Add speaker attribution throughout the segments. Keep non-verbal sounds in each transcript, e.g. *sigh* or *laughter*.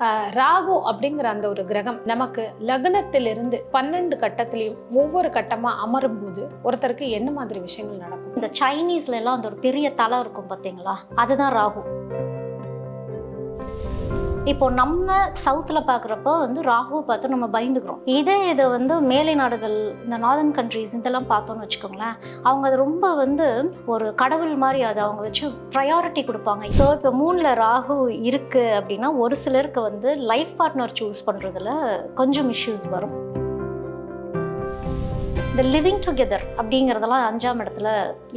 Speaker 1: ராகு அப்படிங்கிற அந்த ஒரு கிரகம் நமக்கு லக்னத்திலிருந்து பன்னெண்டு கட்டத்திலையும் ஒவ்வொரு கட்டமா அமரும் போது ஒருத்தருக்கு என்ன மாதிரி விஷயங்கள் நடக்கும்?
Speaker 2: இந்த சைனீஸ்ல எல்லாம் அந்த ஒரு பெரிய தலை இருக்கும் பார்த்தீங்களா அதுதான் ராகு. இப்போ நம்ம சவுத்தில் பார்க்குறப்போ வந்து ராகுவை பார்த்து நம்ம பயந்துக்கிறோம். இதே இதை வந்து மேலை நாடுகள் இந்த நார்தன் கண்ட்ரீஸ் இதெல்லாம் பார்த்தோம்னு வச்சுக்கோங்களேன் அவங்க அது ரொம்ப வந்து ஒரு கடவுள் மாதிரி அதை அவங்க வச்சு ப்ரையாரிட்டி கொடுப்பாங்க. ஸோ இப்போ மூணில் ராகு இருக்குது அப்படின்னா ஒரு சிலருக்கு வந்து லைஃப் பார்ட்னர் சூஸ் பண்ணுறதுல கொஞ்சம் இஷ்யூஸ் வரும். இந்த லிவிங் டுகெதர் அப்படிங்கிறதெல்லாம் அஞ்சாம் இடத்துல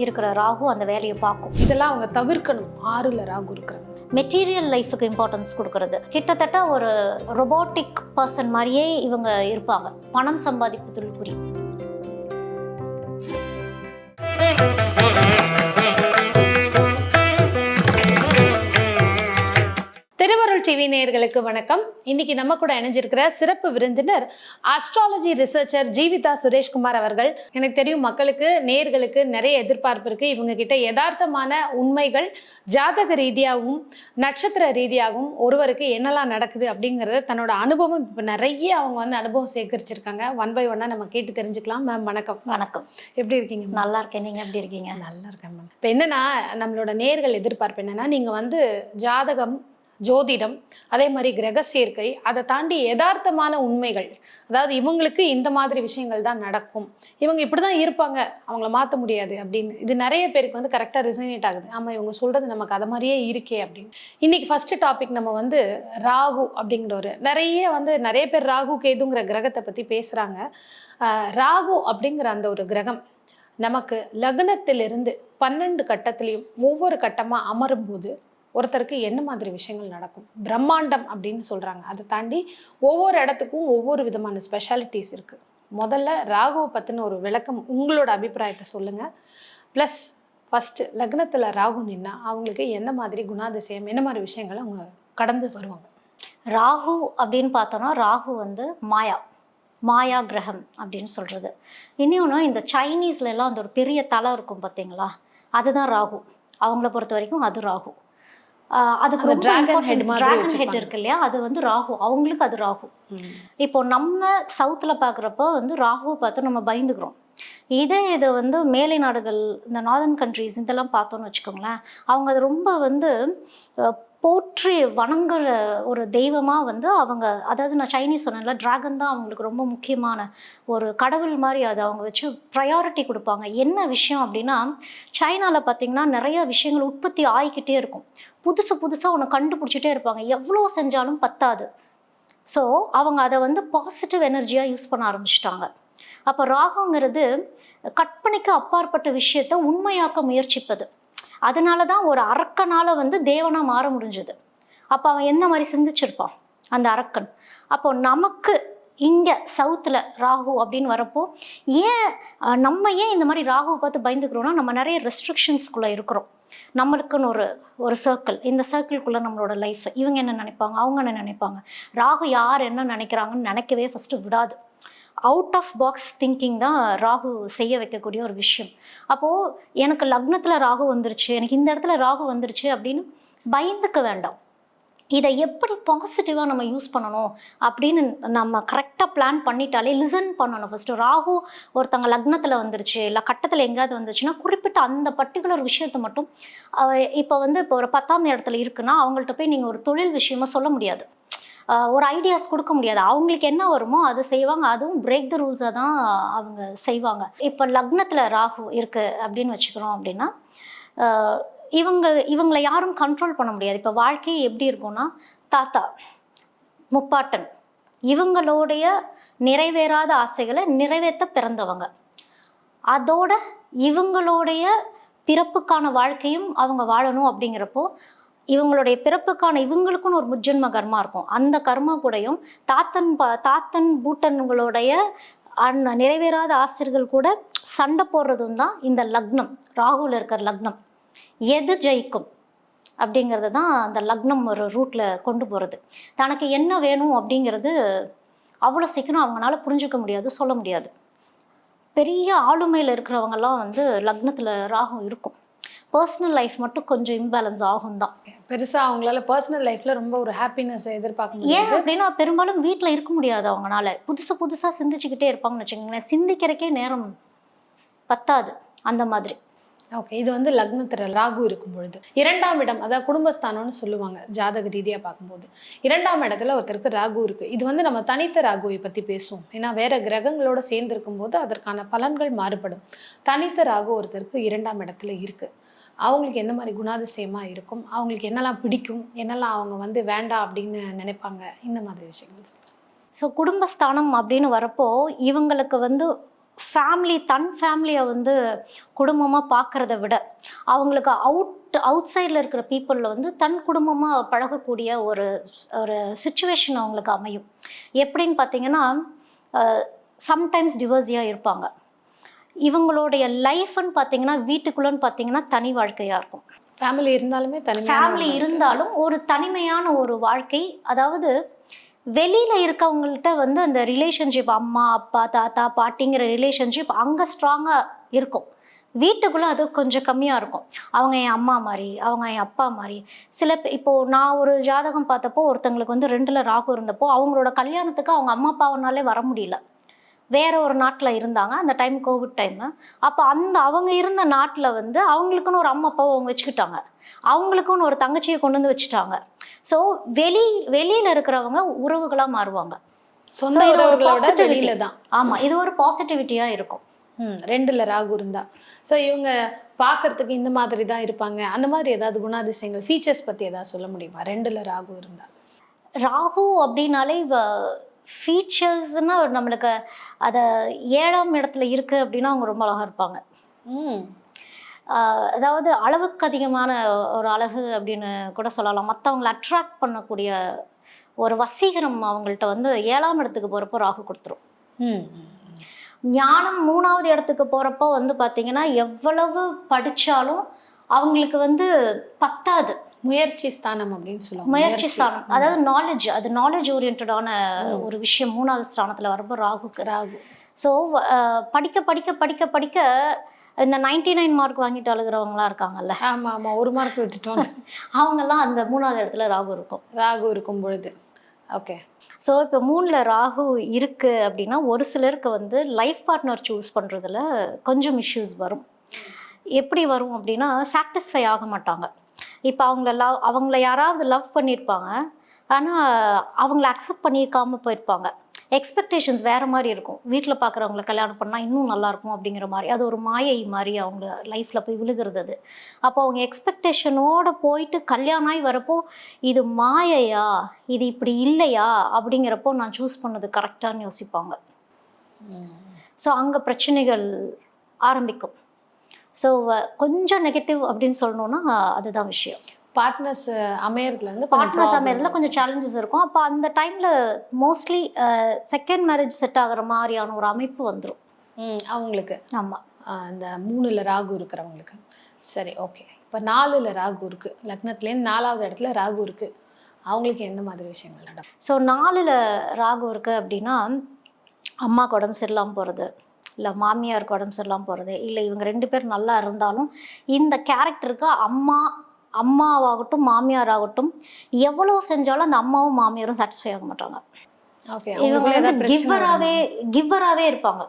Speaker 2: இருக்கிற ராகு அந்த வேலையை பார்க்கும்.
Speaker 1: இதெல்லாம் அவங்க தவிர்க்கணும். ஆறுல ராகு இருக்கிறவங்க.
Speaker 2: மெட்டீரியல் லைஃபுக்கு இம்பார்ட்டன்ஸ் கொடுக்கறது. கிட்டத்தட்ட ஒரு ரொபோட்டிக் பர்சன் மாதிரியே இவங்க இருப்பாங்க. பணம் சம்பாதிப்பதில் குறி.
Speaker 1: டிவி நேயர்களுக்கு வணக்கம். இன்னைக்கு நம்ம கூட இணைஞ்சிருக்கிற சிறப்பு விருந்தினர் ஆஸ்ட்ராலஜி ரிசர்ச்சர் ஜீவிதா சுரேஷ்குமார் அவர்கள். எனக்கு தெரியும் மக்களுக்கு நேயர்களுக்கு நிறைய எதிர்பார்ப்பு இருக்கு. இவங்க கிட்ட யதார்த்தமான உண்மைகள் ஜாதக ரீதியாகவும் நட்சத்திர ரீதியாகவும் ஒருவருக்கு என்னெல்லாம் நடக்குது அப்படிங்கறத தன்னோட அனுபவம் இப்போ நிறைய அவங்க வந்து அனுபவம் சேகரிச்சிருக்காங்க. ஒன் பை ஒன்னா நம்ம கேட்டு தெரிஞ்சுக்கலாம். மேம் வணக்கம்.
Speaker 2: வணக்கம்.
Speaker 1: எப்படி இருக்கீங்க?
Speaker 2: நல்லா இருக்கேன். நீங்க எப்படி இருக்கீங்க?
Speaker 1: நல்லா இருக்கேன் மேம் இப்போ என்னன்னா நம்மளோட நேர்கள் எதிர்பார்ப்பு என்னன்னா நீங்க வந்து ஜாதகம் ஜோதிடம் அதே மாதிரி கிரக சேர்க்கை அதை தாண்டி யதார்த்தமான உண்மைகள் அதாவது இவங்களுக்கு இந்த மாதிரி விஷயங்கள் தான் நடக்கும். இவங்க இப்படி தான் இருப்பாங்க அவங்கள மாற்ற முடியாது அப்படின்னு. இது நிறைய பேருக்கு வந்து கரெக்டாக ரிசனேட் ஆகுது. ஆமாம் இவங்க சொல்கிறது நமக்கு அதை மாதிரியே இருக்கே அப்படின்னு. இன்னைக்கு ஃபஸ்ட்டு டாபிக் நம்ம வந்து ராகு அப்படிங்கிற ஒரு நிறைய வந்து நிறைய பேர் ராகு கேதுங்கிற கிரகத்தை பற்றி பேசுகிறாங்க ராகு அப்படிங்கிற அந்த ஒரு கிரகம் நமக்கு லக்னத்திலிருந்து பன்னெண்டு கட்டத்திலையும் ஒவ்வொரு கட்டமாக அமரும் போது ஒருத்தருக்கு என்ன மாதிரி விஷயங்கள் நடக்கும்? பிரம்மாண்டம் அப்படின்னு சொல்கிறாங்க அதை தாண்டி ஒவ்வொரு இடத்துக்கும் ஒவ்வொரு விதமான ஸ்பெஷாலிட்டிஸ் இருக்குது முதல்ல ராகுவை பற்றின ஒரு விளக்கம் உங்களோட அபிப்பிராயத்தை சொல்லுங்கள் ப்ளஸ் ஃபஸ்ட்டு லக்னத்தில் ராகு நின்னா அவங்களுக்கு எந்த மாதிரி குணாதிசயம் என்ன மாதிரி விஷயங்களை அவங்க கடந்து வருவாங்க?
Speaker 2: ராகு அப்படின்னு பார்த்தோன்னா ராகு வந்து மாயா மாயா கிரகம் அப்படின்னு சொல்கிறது இன்னொன்று இந்த சைனீஸ்ல எல்லாம் அந்த ஒரு பெரிய தலை இருக்கும் பார்த்தீங்களா? அதுதான் ராகு. அவங்கள பொறுத்த வரைக்கும் அது ராகு. அதுக்கு
Speaker 1: மாதிரி
Speaker 2: dragon head
Speaker 1: வச்சிருப்பாங்க.
Speaker 2: இருக்கு இல்லையா? அது வந்து ராகு. அவங்களுக்கு அது ராகு. இப்போ நம்ம சவுத்தில் பார்க்குறப்போ வந்து ராகுவை பார்த்து நம்ம பயந்துக்கிறோம். இதே இது வந்து மேலை நாடுகள் இந்த நார்தன் கண்ட்ரீஸ் இதெல்லாம் பார்த்தோம்னு வச்சுக்கோங்களேன் அவங்க அது ரொம்ப வந்து போற்றி வணங்குற ஒரு தெய்வமாக வந்து அவங்க அதாவது நான் சைனீஸ் சொன்னேன்ல டிராகன் தான் அவங்களுக்கு ரொம்ப முக்கியமான ஒரு கடவுள் மாதிரி அதை அவங்க வச்சு ப்ரையாரிட்டி கொடுப்பாங்க. என்ன விஷயம் அப்படின்னா சைனாவில் பார்த்தீங்கன்னா நிறைய விஷயங்கள் உற்பத்தி ஆகிக்கிட்டே இருக்கும். புதுசு புதுசாக ஒன்று கண்டுபிடிச்சிட்டே இருப்பாங்க. எவ்வளோ செஞ்சாலும் பத்தாது. ஸோ அவங்க அதை வந்து பாசிட்டிவ் எனர்ஜியாக யூஸ் பண்ண ஆரம்பிச்சிட்டாங்க. அப்போ ராகுங்கிறது கற்பனைக்கு அப்பாற்பட்ட விஷயத்த உண்மையாக்க முயற்சிப்பது. அதனால தான் ஒரு அரக்கனால் வந்து தேவனாக மாற முடிஞ்சது. அப்போ அவன் என்ன மாதிரி சிந்திச்சிருப்பான்? அந்த அரக்கன். அப்போ நமக்கு இங்கே சவுத்தில் ராகு அப்படின்னு வரப்போ ஏன் நம்ம ஏன் இந்த மாதிரி ராகுவை பார்த்து பயந்துக்கிறோன்னா நம்ம நிறைய ரெஸ்ட்ரிக்ஷன்ஸ்குள்ளே இருக்கிறோம். நம்மளுக்குன்னு ஒரு ஒரு சர்க்கிள் இந்த சர்க்கிள்குள்ளே நம்மளோட லைஃப் இவங்க என்ன நினைப்பாங்க? அவங்க என்ன நினைப்பாங்க? ராகு யார் என்ன நினைக்கிறாங்கன்னு நினைக்கவே ஃபஸ்ட்டு விடாது. அவுட் ஆஃப் பாக்ஸ் திங்கிங் தான் ராகு செய்ய வைக்கக்கூடிய ஒரு விஷயம். அப்போது எனக்கு லக்னத்தில் ராகு வந்துருச்சு எனக்கு இந்த இடத்துல ராகு வந்துருச்சு அப்படின்னு பயந்துக்க வேண்டாம். இதை எப்படி பாசிட்டிவாக நம்ம யூஸ் பண்ணணும் அப்படின்னு நம்ம கரெக்டாக பிளான் பண்ணிட்டாலே லிசன் பண்ணணும். ஃபஸ்ட்டு ராகு ஒருத்தங்க லக்னத்தில் வந்துருச்சு இல்லை கட்டத்தில் எங்கேயாவது வந்துருச்சுன்னா குறிப்பிட்ட அந்த பர்டிகுலர் விஷயத்தை மட்டும் இப்போ வந்து இப்போ ஒரு பத்தாம் இடத்துல இருக்குன்னா அவங்கள்ட்ட போய் நீங்கள் ஒரு தொழில் விஷயமா சொல்ல முடியாது. ஒரு ஐடியாஸ் கொடுக்க முடியாது. அவங்களுக்கு என்ன வருமோ அதை செய்வாங்க. அதுவும் பிரேக் த ரூல்ஸை தான் அவங்க செய்வாங்க. இப்போ லக்னத்தில் ராகு இருக்குது அப்படின்னு வச்சுக்கிறோம் அப்படின்னா இவங்க இவங்களை யாரும் கண்ட்ரோல் பண்ண முடியாது. இப்போ வாழ்க்கை எப்படி இருக்கும்னா தாத்தா முப்பாட்டன் இவங்களுடைய நிறைவேறாத ஆசைகளை நிறைவேற்ற பிறந்தவங்க. அதோட இவங்களுடைய பிறப்புக்கான வாழ்க்கையும் அவங்க வாழணும் அப்படிங்கிறப்போ இவங்களுடைய பிறப்புக்கான இவங்களுக்குன்னு ஒரு முஜன்ம கர்மா இருக்கும். அந்த கர்மா கூடயும் தாத்தன் ப தாத்தன் பூட்டன்களுடைய அந் நிறைவேறாத ஆசிரியர்கள் கூட சண்டை போடுறதும் தான் இந்த லக்னம். ராகுல இருக்கிற லக்னம். எது ஜெயிக்கும் அப்படிங்கிறது தான் அந்த லக்னம் ஒரு ரூட்டில் கொண்டு போகிறது தனக்கு என்ன வேணும் அப்படிங்கிறது அவ்வளோ சீக்கிரம் அவங்களால புரிஞ்சுக்க முடியாது சொல்ல முடியாது. பெரிய ஆளுமையில் இருக்கிறவங்கெல்லாம் வந்து லக்னத்தில் ராகு இருக்கும். பர்சனல் லைஃப் மட்டும் கொஞ்சம் இம்பேலன்ஸ் ஆகும் தான்.
Speaker 1: பெருசா அவங்களால பர்சனல் லைஃப்ல ரொம்ப ஒரு ஹாப்பினஸ் எதிர்பார்க்க
Speaker 2: ஏன்
Speaker 1: முடியாது.
Speaker 2: அப்படின்னா பெரும்பாலும் வீட்டில் இருக்க முடியாது அவங்கனால. புதுசு புதுசாக சிந்திச்சுக்கிட்டே இருப்பாங்கன்னு வச்சுக்கோங்களேன். சிந்திக்கிறக்கே நேரம் பத்தாது அந்த மாதிரி.
Speaker 1: ஓகே இது வந்து லக்னத்துல ராகு இருக்கும் பொழுது இரண்டாம் இடம் அதாவது குடும்பஸ்தானம்னு சொல்லுவாங்க ஜாதக ரீதியா பார்க்கும்போது. இரண்டாம் இடத்துல ஒருத்தருக்கு ராகு இருக்கு. இது வந்து நம்ம தனித்த ராகுவை பத்தி பேசுவோம். ஏன்னா வேற கிரகங்களோட சேர்ந்து இருக்கும்போது அதற்கான பலன்கள் மாறுபடும். தனித்த ராகு ஒருத்தருக்கு இரண்டாம் இடத்துல இருக்கு. அவங்களுக்கு எந்த மாதிரி குணாதிசயமா இருக்கும்? அவங்களுக்கு என்னெல்லாம் பிடிக்கும்? என்னெல்லாம் அவங்க வந்து வேண்டாம் அப்படின்னு நினைப்பாங்க? இந்த மாதிரி விஷயங்கள்
Speaker 2: ஸோ குடும்பஸ்தானம் அப்படின்னு வரப்போ இவங்களுக்கு வந்து ஃபேமிலி தன் ஃபேமிலியை வந்து குடும்பமாக பார்க்குறத விட அவங்களுக்கு அவுட் அவுட் சைடில் இருக்கிற பீப்புளில் வந்து தன் குடும்பமாக பழகக்கூடிய ஒரு ஒரு சுச்சுவேஷன் அவங்களுக்கு அமையும். எப்படின்னு பார்த்தீங்கன்னா சம்டைம்ஸ் டிவர்ஸியாக இருப்பாங்க. இவங்களுடைய லைஃப்னு பார்த்தீங்கன்னா வீட்டுக்குள்ளன்னு பார்த்தீங்கன்னா தனி வாழ்க்கையாக இருக்கும்.
Speaker 1: ஃபேமிலி இருந்தாலுமே
Speaker 2: ஃபேமிலி. இருந்தாலும் ஒரு தனிமையான ஒரு வாழ்க்கை அதாவது வெளியில் இருக்கவங்கள்ட்ட வந்து அந்த ரிலேஷன்ஷிப் அம்மா அப்பா தாத்தா பாட்டிங்கிற ரிலேஷன்ஷிப் அங்கே ஸ்ட்ராங்காக இருக்கும். வீட்டுக்குள்ளே அது கொஞ்சம் கம்மியாக இருக்கும். அவங்க என் அம்மா மாதிரி அவங்க என் அப்பா மாதிரி. சில இப்போது நான் ஒரு ஜாதகம் பார்த்தப்போ ஒருத்தங்களுக்கு வந்து ரெண்டில் ராகு இருந்தப்போ அவங்களோட கல்யாணத்துக்கு அவங்க அம்மா அப்பாவனாலே வர முடியல. வேற ஒரு நாட்டில் இருந்தாங்க. அந்த டைம் கோவிட் டைம் அப்போ அந்த அவங்க இருந்த நாட்டில் வந்து அவங்களுக்குன்னு ஒரு அம்மா அப்பாவை அவங்க வச்சுக்கிட்டாங்க. அவங்களுக்குன்னு ஒரு தங்கச்சியை கொண்டு வந்து வச்சுட்டாங்க. ஸோ வெளி வெளியில இருக்கிறவங்க உறவுகளாக மாறுவாங்க.
Speaker 1: சொந்த உறவுகளோட. வெளியில தான்.
Speaker 2: ஆமா இது ஒரு பாசிட்டிவிட்டியா இருக்கும்.
Speaker 1: ம் ரெண்டுல ராகு இருந்தா. ஸோ இவங்க பார்க்கறதுக்கு இந்த மாதிரி தான் இருப்பாங்க. அந்த மாதிரி ஏதாவது குணாதிசயங்கள் ஃபீச்சர்ஸ் பத்தி ஏதாவது சொல்ல முடியுமா? ரெண்டுல ராகு இருந்தா.
Speaker 2: ராகு அப்படின்னாலே ஃபீச்சர்ஸ்னா நம்மளுக்கு அதை ஏழாம் இடத்துல இருக்கு அப்படின்னா அவங்க ரொம்ப அழகா இருப்பாங்க.
Speaker 1: ம்.
Speaker 2: அதாவது அளவுக்கு அதிகமான ஒரு அழகு அப்படின்னு கூட சொல்லலாம். மற்றவங்களை அட்ராக்ட் பண்ணக்கூடிய ஒரு வசீகரம் அவங்கள்ட்ட வந்து ஏழாம் இடத்துக்கு போகிறப்போ ராகு கொடுத்துரும். ஞானம் மூணாவது இடத்துக்கு போகிறப்போ வந்து பார்த்தீங்கன்னா எவ்வளவு படித்தாலும் அவங்களுக்கு வந்து பத்தாது.
Speaker 1: முயற்சி ஸ்தானம் அப்படின்னு சொல்லுவாங்க.
Speaker 2: முயற்சி ஸ்தானம். அதாவது நாலேஜ் அது நாலேஜ் ஓரியன்டான ஒரு விஷயம் மூணாவது ஸ்தானத்தில் வரப்போ ராகுக்கு.
Speaker 1: ராகு.
Speaker 2: ஸோ படிக்க படிக்க படிக்க படிக்க இந்த நைன்டி நைன் மார்க் வாங்கிட்டு அழுகிறவங்களாம் இருக்காங்கல்ல.
Speaker 1: ஆமா ஆமா ஒரு மார்க் விட்டுட்டோம். *laughs*
Speaker 2: அவங்கெல்லாம் அந்த மூணாவது இடத்துல ராகு இருக்கும்.
Speaker 1: ராகு இருக்கும் பொழுது. ஓகே
Speaker 2: ஸோ இப்போ மூணில் ராகு இருக்கு அப்படின்னா ஒரு சிலருக்கு வந்து லைஃப் பார்ட்னர் சூஸ் பண்ணுறதுல கொஞ்சம் இஷ்யூஸ் வரும். எப்படி வரும் அப்படின்னா சாட்டிஸ்ஃபை ஆக மாட்டாங்க. இப்போ அவங்கள லவ் அவங்கள யாராவது லவ் பண்ணியிருப்பாங்க ஆனால் அவங்கள அக்செப்ட் பண்ணியிருக்காம போயிருப்பாங்க. எக்ஸ்பெக்டேஷன்ஸ் வேறு மாதிரி இருக்கும். வீட்டில் பார்க்குறவங்கள கல்யாணம் பண்ணால் இன்னும் நல்லாயிருக்கும் அப்படிங்கிற மாதிரி. அது ஒரு மாயை மாதிரி அவங்க லைஃப்பில் போய் விழுகிறது அது. அப்போ அவங்க எக்ஸ்பெக்டேஷனோட போயிட்டு கல்யாணம் ஆகி வரப்போ இது மாயையா? இது இப்படி இல்லையா? அப்படிங்கிறப்போ நான் சூஸ் பண்ணது கரெக்டானு யோசிப்பாங்க. ஸோ அங்கே பிரச்சனைகள் ஆரம்பிக்கும். ஸோ கொஞ்சம் நெகட்டிவ் அப்படின்னு சொல்லணுன்னா அதுதான் விஷயம்.
Speaker 1: பார்ட்னர்ஸ் அமையறதுல வந்து
Speaker 2: பார்ட்னர்ஸ் அமையறதுல கொஞ்சம் சேலஞ்சஸ் இருக்கும். அப்போ அந்த டைமில் மோஸ்ட்லி செகண்ட் மேரேஜ் செட் ஆகுற மாதிரியான ஒரு அமைப்பு வந்துடும்
Speaker 1: அவங்களுக்கு.
Speaker 2: ஆமாம்
Speaker 1: அந்த மூணுல ராகு இருக்கிறவங்களுக்கு. சரி ஓகே இப்போ நாலுல ராகு இருக்கு. லக்னத்துலேருந்து நாலாவது இடத்துல ராகு இருக்கு. அவங்களுக்கு எந்த மாதிரி விஷயங்கள் நடக்கும்?
Speaker 2: ஸோ நாலில் ராகு இருக்குது அப்படின்னா அம்மாவுக்கு உடம்பு சரியில்லாமல் போகிறது இல்லை மாமியாருக்கு உடம்பு சரியில்லாமல் போகிறது இல்லை இவங்க ரெண்டு பேர் நல்லா இருந்தாலும் இந்த கேரக்டருக்கு அம்மா அம்மாவாகட்டும் மாமியாராகட்டும் எவ்வளோ செஞ்சாலும் அந்த அம்மாவும் மாமியாரும் சாட்டிஸ்ஃபை ஆக மாட்டாங்க. இவங்க வந்து கிவ்வராகவே கிவ்வராகவே இருப்பாங்க.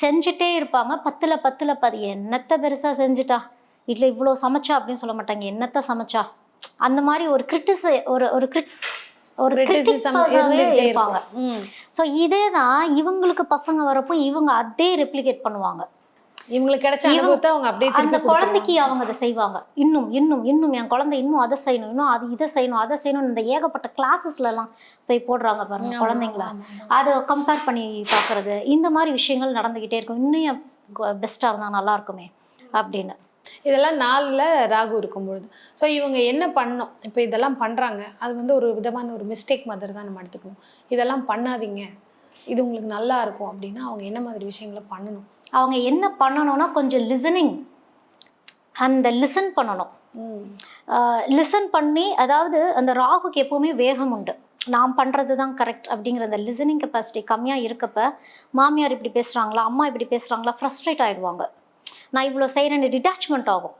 Speaker 2: செஞ்சுட்டே இருப்பாங்க. பத்துல பத்துல பதி என்னத்த பெருசா செஞ்சுட்டா? இல்லை இவ்வளோ சமைச்சா அப்படின்னு சொல்ல மாட்டாங்க. என்னத்த சமைச்சா? அந்த மாதிரி ஒரு கிரிட்டிசை ஒரு ஒரு கிரிட் ஒரு இருப்பாங்க. ஸோ இதே தான் இவங்களுக்கு பசங்க வரப்போ இவங்க அதே ரெப்ளிகேட் பண்ணுவாங்க.
Speaker 1: இவங்களுக்கு கிடைச்ச அனுபவத்தை அவங்க அப்படியே
Speaker 2: அந்த குழந்தைக்கு அவங்க அதை செய்வாங்க. இன்னும் இன்னும் இன்னும் என் குழந்தை இன்னும் அதை செய்யணும் இன்னும் அது இதை செய்யணும் அதை செய்யணும் இந்த ஏகப்பட்ட கிளாஸஸ்ல எல்லாம் போய் போடுறாங்க பாருங்க குழந்தைங்கள. அதை கம்பேர் பண்ணி பார்க்கறது. இந்த மாதிரி விஷயங்கள் நடந்துக்கிட்டே இருக்கும். இன்னும் பெஸ்ட்டாக இருந்தால் நல்லா இருக்குமே அப்படின்னு.
Speaker 1: இதெல்லாம் நாலுல ராகு இருக்கும் பொழுது ஸோ இவங்க என்ன பண்ணணும் இப்போ இதெல்லாம் பண்றாங்க. அது வந்து ஒரு விதமான ஒரு மிஸ்டேக் மாதிரி தான் நம்ம எடுத்துக்கணும் இதெல்லாம் பண்ணாதீங்க. இது உங்களுக்கு நல்லா இருக்கும் அப்படின்னா அவங்க என்ன மாதிரி விஷயங்களை பண்ணணும்?
Speaker 2: அவங்க என்ன பண்ணணும்னா கொஞ்சம் லிசனிங் அந்த லிசன் பண்ணணும். லிசன் பண்ணி அதாவது அந்த ராகுக்கு எப்பவுமே வேகம் உண்டு. நான் பண்ணுறது தான் கரெக்ட் அப்படிங்கிற அந்த லிசனிங் கெப்பாசிட்டி கம்மியாக இருக்கப்ப மாமியார் இப்படி பேசுகிறாங்களா அம்மா இப்படி பேசுகிறாங்களா ஃப்ரஸ்ட்ரேட் ஆகிடுவாங்க நான் இவ்வளோ செய்கிறேன்னு டிட்டாச்மெண்ட் ஆகும்.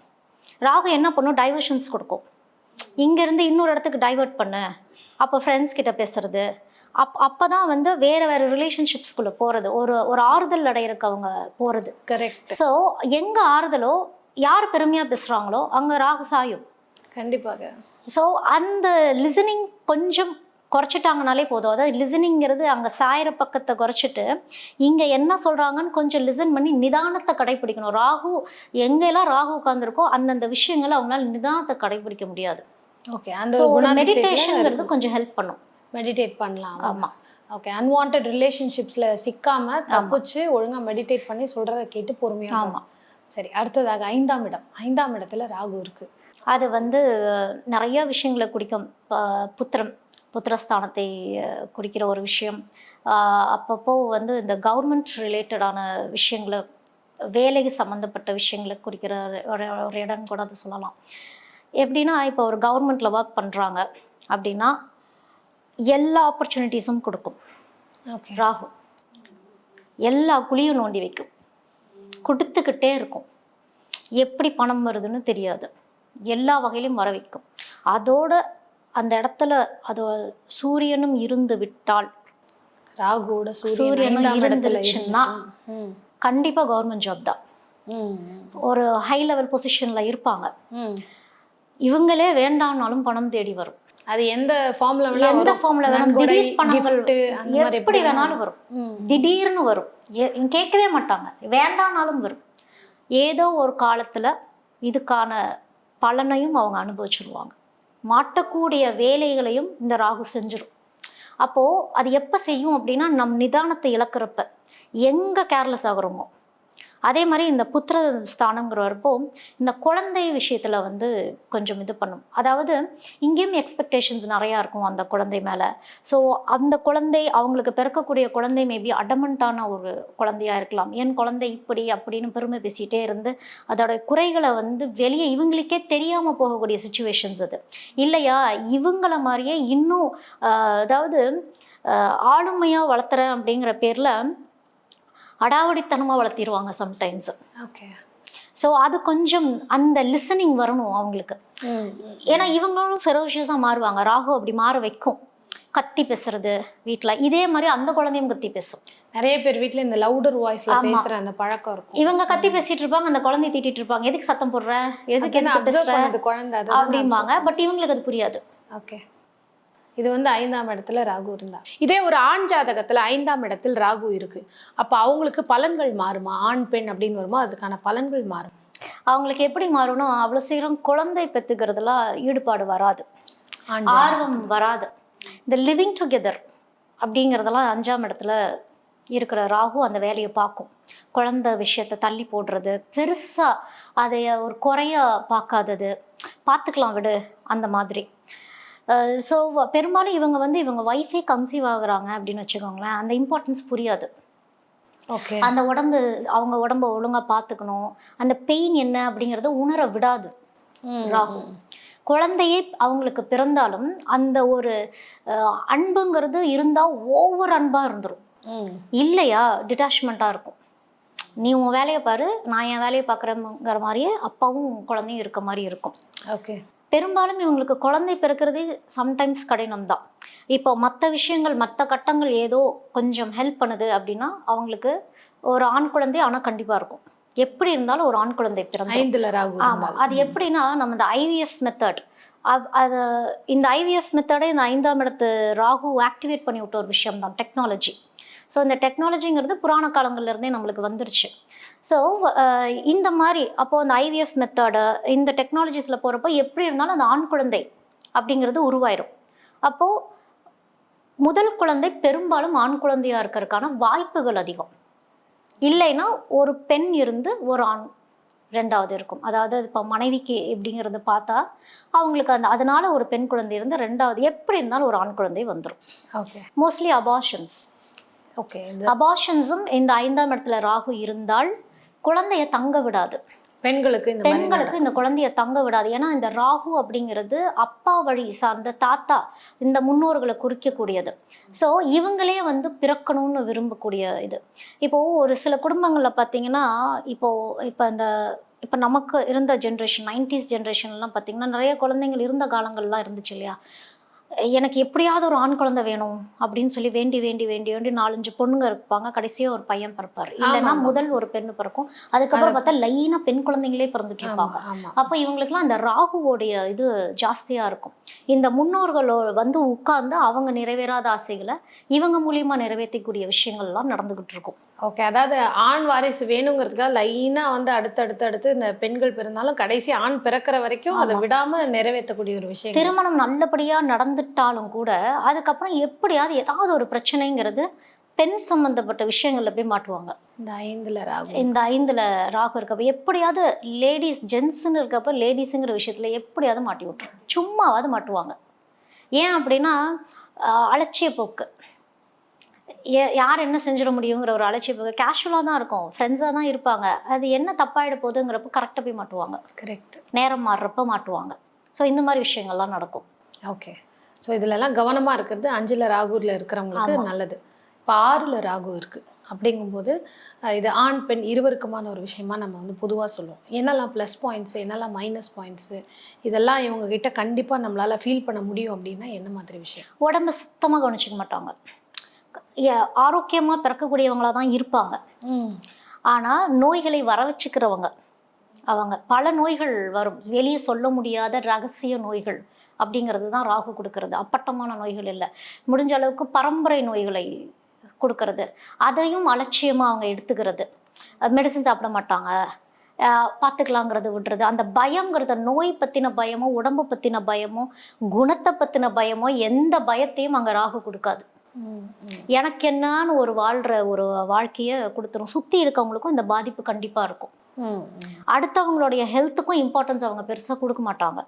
Speaker 2: ராகு என்ன பண்ணும்? டைவர்ஷன்ஸ் கொடுக்கும். இங்கேருந்து இன்னொரு இடத்துக்கு டைவர்ட் பண்ணு. அப்போ ஃப்ரெண்ட்ஸ் கிட்ட பேசுறது. அப் அப்போ தான் வந்து வேறு வேறு ரிலேஷன்ஷிப்ஸ்குள்ளே போகிறது ஒரு ஒரு ஆறுதல் அடையிறக்கு அவங்க போகிறது
Speaker 1: கரெக்ட்
Speaker 2: ஸோ எங்கே ஆறுதலோ யார் பெருமையாக பேசுகிறாங்களோ அங்கே ராகு சாயும்.
Speaker 1: கண்டிப்பாக.
Speaker 2: ஸோ அந்த லிசனிங் கொஞ்சம் குறைச்சிட்டாங்கனாலே போதும். அதாவது லிசனிங்கிறது அங்கே சாயிற பக்கத்தை குறைச்சிட்டு இங்கே என்ன சொல்கிறாங்கன்னு கொஞ்சம் லிசன் பண்ணி நிதானத்தை கடைப்பிடிக்கணும் ராகு எங்கெல்லாம் ராகு உட்காந்துருக்கோ அந்தந்த விஷயங்களை அவங்களால நிதானத்தை கடைப்பிடிக்க முடியாது.
Speaker 1: ஓகே அந்த
Speaker 2: மெடிடேஷன்ங்கிறது கொஞ்சம் ஹெல்ப் பண்ணும்.
Speaker 1: மெடிடேட் பண்ணலாம்
Speaker 2: ஆமாம்
Speaker 1: ஓகே அன்வான்ட் ரிலேஷன்ஷிப்ஸ்ல சிக்காம தப்பிச்சு ஒழுங்கா மெடிடேட் பண்ணி சொல்றத கேட்டு பொறுமையா
Speaker 2: ஆமா.
Speaker 1: போகணும். சரி அடுத்ததாக ஐந்தாம் இடம். ஐந்தாம் இடத்துல ராகு இருக்கு.
Speaker 2: அது வந்து நிறைய விஷயங்களை குறிக்கும். ப- புத்திரம் புத்திரஸ்தானத்தை அஹ், குறிக்கிற ஒரு விஷயம். அப்பப்போ வந்து இந்த கவர்மெண்ட் ரிலேட்டடான விஷயங்களை வேலைக்கு சம்மந்தப்பட்ட விஷயங்களை குறிக்கிற ஒரு ஒரு இடம் கூட அது சொல்லலாம். எப்படின்னா இப்போ ஒரு கவர்மெண்ட்டில் ஒர்க் பண்ணுறாங்க அப்படின்னா எல்லா ஆப்பர்ச்சுனிட்டிஸும் கொடுக்கும். ராகு. எல்லா குழியும் நோண்டி வைக்கும். கொடுத்துக்கிட்டே இருக்கும். எப்படி பணம் வருதுன்னு தெரியாது. எல்லா வகையிலும் வர வைக்கும். அதோட அந்த இடத்துல அது சூரியனும் இருந்து விட்டால்
Speaker 1: ராகுவோட சூரியன்
Speaker 2: சூரியனும்.
Speaker 1: ம்.
Speaker 2: கண்டிப்பாக கவர்மெண்ட் ஜாப் தான். ஒரு ஹை லெவல் பொசிஷனில் இருப்பாங்க. இவங்களே வேண்டாம்னாலும் பணம் தேடி வரும்.
Speaker 1: அது எந்த ஃபார்ம்ல
Speaker 2: எந்த ஃபார்ம்ல வேணும்
Speaker 1: நன்கொடை,
Speaker 2: திடீர் பணங்கள் எப்படி வேணாலும் வரும். திடீர்னு வரும். கேட்கவே மாட்டாங்க. வேண்டானாலும் வரும். ஏதோ ஒரு காலத்துல இதுக்கான பலனையும் அவங்க அனுபவிச்சிருவாங்க. மாட்டக்கூடிய வேலைகளையும் இந்த ராகு செஞ்சிரும். அப்போ அது எப்போ செய்யும் அப்படின்னா நம் நிதானத்தை இழக்கிறப்ப. எங்க கேர்லெஸ் ஆகுறோமோ அதே மாதிரி இந்த புத்திர ஸ்தானங்கிறப்போ இந்த குழந்தை விஷயத்தில் வந்து கொஞ்சம் இது பண்ணும். அதாவது இங்கேயும் எக்ஸ்பெக்டேஷன்ஸ் நிறையா இருக்கும் அந்த குழந்தை மேலே. ஸோ அந்த குழந்தை அவங்களுக்கு பிறக்கக்கூடிய குழந்தை மேபி அடமண்ட்டான ஒரு குழந்தையா இருக்கலாம். என் குழந்தை இப்படி அப்படின்னு பெருமை பேசிகிட்டே இருந்து அதோட குறைகளை வந்து வெளியே இவங்களுக்கே தெரியாமல் போகக்கூடிய சுச்சுவேஷன்ஸ் அது. இல்லையா? இவங்கள மாதிரியே இன்னும் அதாவது ஆளுமையாக வளர்த்துறேன் அப்படிங்கிற பேரில் அடாவடித்தனமாக வளர்த்திடுவாங்க சம்டைம்ஸ்
Speaker 1: ஓகே
Speaker 2: ஸோ அது கொஞ்சம் அந்த லிசனிங் வரணும் அவங்களுக்கு. ஏன்னா இவங்களும் ஃபெரோஷியஸாக மாறுவாங்க. ராகு அப்படி மாற வைக்கும். கத்தி பேசுறது வீட்டில் இதே மாதிரி அந்த குழந்தையும் கத்தி பேசும்.
Speaker 1: நிறைய பேர் வீட்ல இந்த லவுடர் வாய்ஸ்ல. பேசுற அந்த பழக்கம் இருக்கும்.
Speaker 2: இவங்க கத்தி பேசிட்டு இருப்பாங்க அந்த குழந்தைய திட்டிட்டு இருப்பாங்க. எதுக்கு சத்தம் போடுற? எதுக்கு
Speaker 1: என்ன
Speaker 2: பேசுற?
Speaker 1: குழந்தை?
Speaker 2: அப்படிம்பாங்க. பட் இவங்களுக்கு அது புரியாது.
Speaker 1: ஓகே இது வந்து ஐந்தாம் இடத்துல ராகு இருந்தா. இதே ஒரு ஆண் ஜாதகத்துல ஐந்தாம் இடத்தில் ராகு இருக்கு. அப்ப அவங்களுக்கு பலன்கள் மாறுமா? ஆண் பெண் அப்படின்னு வருமா? அதுக்கான பலன்கள் மாறும்.
Speaker 2: அவங்களுக்கு எப்படி மாறும்னா அவ்வளோ சீக்கிரம் குழந்தை பெத்துக்கிறதுல ஈடுபாடு வராது. ஆர்வம் வராது. இந்த லிவிங் டுகெதர் அப்படிங்கிறதெல்லாம் அஞ்சாம் இடத்துல இருக்கிற ராகு அந்த வேலையை பார்க்கும். குழந்தை விஷயத்தை தள்ளி போடுறது பெருசாக அதை ஒரு குறையா பார்க்காதது. பார்த்துக்கலாம் விடு அந்த மாதிரி. ஸோ பெரும்பாலும் இவங்க வந்து இவங்க ஒய்ஃபே கன்சீவ் ஆகுறாங்க அப்படின்னு வச்சுக்கோங்களேன். அந்த இம்பார்ட்டன்ஸ் புரியாது.
Speaker 1: ஓகே
Speaker 2: அந்த உடம்பு அவங்க உடம்ப ஒழுங்கா பார்த்துக்கணும். அந்த பெயின் என்ன அப்படிங்கிறத உணர விடாது. ராகு. குழந்தையே அவங்களுக்கு பிறந்தாலும் அந்த ஒரு அன்புங்கிறது இருந்தால் ஓவர் அன்பாக இருந்துரும்.
Speaker 1: ம்.
Speaker 2: இல்லையா? டிட்டாச்மெண்ட்டாக இருக்கும். நீ உன் வேலையை பாரு நான் என் வேலையை பார்க்குறேங்கிற மாதிரியே அப்பாவும் குழந்தையும் இருக்க மாதிரி இருக்கும்.
Speaker 1: ஓகே
Speaker 2: பெரும்பாலும் இவங்களுக்கு குழந்தை பிறக்கிறதே சம்டைம்ஸ் கடினம் தான் இப்போ மற்ற விஷயங்கள் மற்ற கட்டங்கள் ஏதோ கொஞ்சம் ஹெல்ப் பண்ணுது அப்படின்னா அவங்களுக்கு ஒரு ஆண் குழந்தை ஆனால் கண்டிப்பாக இருக்கும். எப்படி இருந்தாலும் ஒரு ஆண் குழந்தை பிறந்து அது எப்படின்னா நம்ம இந்த ஐவிஎஃப் மெத்தட் அது இந்த ஐவிஎஃப் மெத்தடை இந்த ஐந்தாம் இடத்து ராகு ஆக்டிவேட் பண்ணி விட்ட ஒரு விஷயம் தான் டெக்னாலஜி ஸோ இந்த டெக்னாலஜிங்கிறது புராண காலங்கள்ல இருந்தே நம்மளுக்கு வந்துருச்சு. ஸோ இந்த மாதிரி அப்போது அந்த ஐவிஎஃப் மெத்தடு இந்த டெக்னாலஜிஸில் போகிறப்போ எப்படி இருந்தாலும் அந்த ஆண் குழந்தை அப்படிங்கிறது உருவாயிரும். அப்போது முதல் குழந்தை பெரும்பாலும் ஆண் குழந்தையாக இருக்கிறதுக்கான வாய்ப்புகள் அதிகம். இல்லைன்னா ஒரு பெண் இருந்து ஒரு ஆண் ரெண்டாவது இருக்கும். அதாவது இப்போ மனைவிக்கு எப்படிங்கிறத பார்த்தா அவங்களுக்கு அந்த அதனால ஒரு பெண் குழந்தை இருந்து ரெண்டாவது எப்படி இருந்தாலும் ஒரு ஆண் குழந்தை வந்துடும்
Speaker 1: ஓகே.
Speaker 2: மோஸ்ட்லி அபார்ஷன்ஸ்
Speaker 1: ஓகே இந்த
Speaker 2: அபார்ஷன்ஸும் இந்த ஐந்தாம் இடத்துல ராகு இருந்தால் குழந்தைய தங்க விடாது.
Speaker 1: பெண்களுக்கு இந்த
Speaker 2: பெண்களுக்கு இந்த குழந்தைய தங்க விடாது. ஏன்னா இந்த ராகு அப்படிங்கிறது அப்பா வழி சார்ந்த தாத்தா இந்த முன்னோர்களை குறிக்கக்கூடியது. ஸோ இவங்களே வந்து பிறக்கணும்னு விரும்பக்கூடிய இது. இப்போ ஒரு சில குடும்பங்களில் பார்த்தீங்கன்னா இப்போ இப்போ இந்த இப்போ நமக்கு இருந்த ஜென்ரேஷன் நைன்டிஸ் ஜென்ரேஷன்லாம் பார்த்தீங்கன்னா நிறைய குழந்தைங்கள் இருந்த காலங்கள்லாம் இருந்துச்சு இல்லையா? எனக்கு எப்படியாவது ஒரு ஆண் குழந்தை வேணும் அப்படின்னு சொல்லி வேண்டி வேண்டி வேண்டி வேண்டி நாலஞ்சு பொண்ணுங்க இருப்பாங்க. கடைசியாக ஒரு பையன் பிறப்பாரு. இல்லைன்னா. முதல் ஒரு பெண்ணு பிறக்கும். அதுக்கப்புறம் பார்த்தா லைனாக பெண் குழந்தைங்களே பிறந்துட்டு இருப்பாங்க. அப்போ இவங்களுக்குலாம் அந்த ராகுவோடைய இது ஜாஸ்தியா இருக்கும். இந்த முன்னோர்களோ வந்து உட்கார்ந்து அவங்க நிறைவேறாத ஆசைகளை இவங்க மூலியமா நிறைவேற்றக்கூடிய விஷயங்கள்லாம் நடந்துகிட்டு இருக்கும்.
Speaker 1: ஓகே அதாவது ஆண் வாரிசு வேணுங்கிறதுக்காக லைனா வந்து அடுத்து அடுத்து அடுத்து இந்த பெண்கள் பிறந்தாலும் கடைசி ஆண் பிறக்கிற வரைக்கும் அதை
Speaker 2: ஆமா.
Speaker 1: விடாம நிறைவேற்றக்கூடிய ஒரு விஷயம்
Speaker 2: திருமணம் நல்லபடியா நடந்துட்டாலும் கூட அதுக்கப்புறம் எப்படியாவது ஏதாவது ஒரு பிரச்சனைங்கிறது பெண் சம்பந்தப்பட்ட விஷயங்கள்ல போய் மாட்டுவாங்க.
Speaker 1: இந்த ஐந்துல ராகு.
Speaker 2: இந்த ஐந்துல ராகு இருக்கப்ப எப்படியாவது லேடிஸ் ஜென்ஸ்னு இருக்கப்ப லேடிஸுங்கிற விஷயத்துல எப்படியாவது மாட்டி விட்டுரும் சும்மாவாவது மாட்டுவாங்க. ஏன் அப்படின்னா அலட்சிய போக்கு. யார் என்ன செஞ்சிட முடியுங்கிற ஒரு அலட்சிய போக்கு கேஷுவலாக தான் இருக்கும். ஃப்ரெண்ட்ஸாக தான் இருப்பாங்க. அது என்ன தப்பாயிட போகுதுங்கிறப்ப கரெக்டாக போய் மாட்டுவாங்க.
Speaker 1: கரெக்ட்
Speaker 2: நேரம் மாறுறப்ப மாட்டுவாங்க. ஸோ இந்த மாதிரி விஷயங்கள்லாம் நடக்கும்.
Speaker 1: ஓகே ஸோ இதுல எல்லாம் கவனமா இருக்கிறது அஞ்சுல ராகுல இருக்கிறவங்களுக்கு. நல்லது. இப்போ ஆறுல ராகு இருக்கு. அப்படிங்கும்போது இது ஆண் பெண் இருவருக்குமான ஒரு விஷயமா நம்ம வந்து பொதுவா சொல்லுவோம். என்னெல்லாம் ப்ளஸ் பாயிண்ட்ஸ் என்னெல்லாம் மைனஸ் பாயிண்ட்ஸ் இதெல்லாம் இவங்க கிட்ட கண்டிப்பா நம்மளால ஃபீல் பண்ண முடியும் அப்படின்னா என்ன மாதிரி விஷயம்?
Speaker 2: உடம்ப சுத்தமாக கவனிச்சிக்க மாட்டாங்க. ஏ- ஆரோக்கியமா பிறக்கக்கூடியவங்களா தான் இருப்பாங்க. ஆனால் நோய்களை வர வச்சுக்கிறவங்க அவங்க பல நோய்கள் வரும். வெளியே சொல்ல முடியாத ரகசிய நோய்கள் அப்படிங்கிறது தான் ராகு கொடுக்கறது. அப்பட்டமான நோய்கள் இல்லை. முடிஞ்ச அளவுக்கு பரம்பரை நோய்களை கொடுக்கறது. அதையும் அலட்சியமாக அவங்க எடுத்துக்கிறது. மெடிசன் சாப்பிட மாட்டாங்க. பார்த்துக்கலாங்கிறது விடுறது அந்த பயங்கிறத நோய் பற்றின பயமோ உடம்பு பற்றின பயமோ குணத்தை பற்றின பயமோ எந்த பயத்தையும் அங்கே ராகு கொடுக்காது. எனக்கு என்னன்னு ஒரு வாழ்கிற ஒரு வாழ்க்கையை கொடுத்துரும். சுற்றி இருக்கவங்களுக்கும் இந்த பாதிப்பு கண்டிப்பாக இருக்கும். அடுத்தவங்களுடைய ஹெல்த்துக்கும் இம்பார்ட்டன்ஸ் அவங்க பெருசாக கொடுக்க மாட்டாங்க.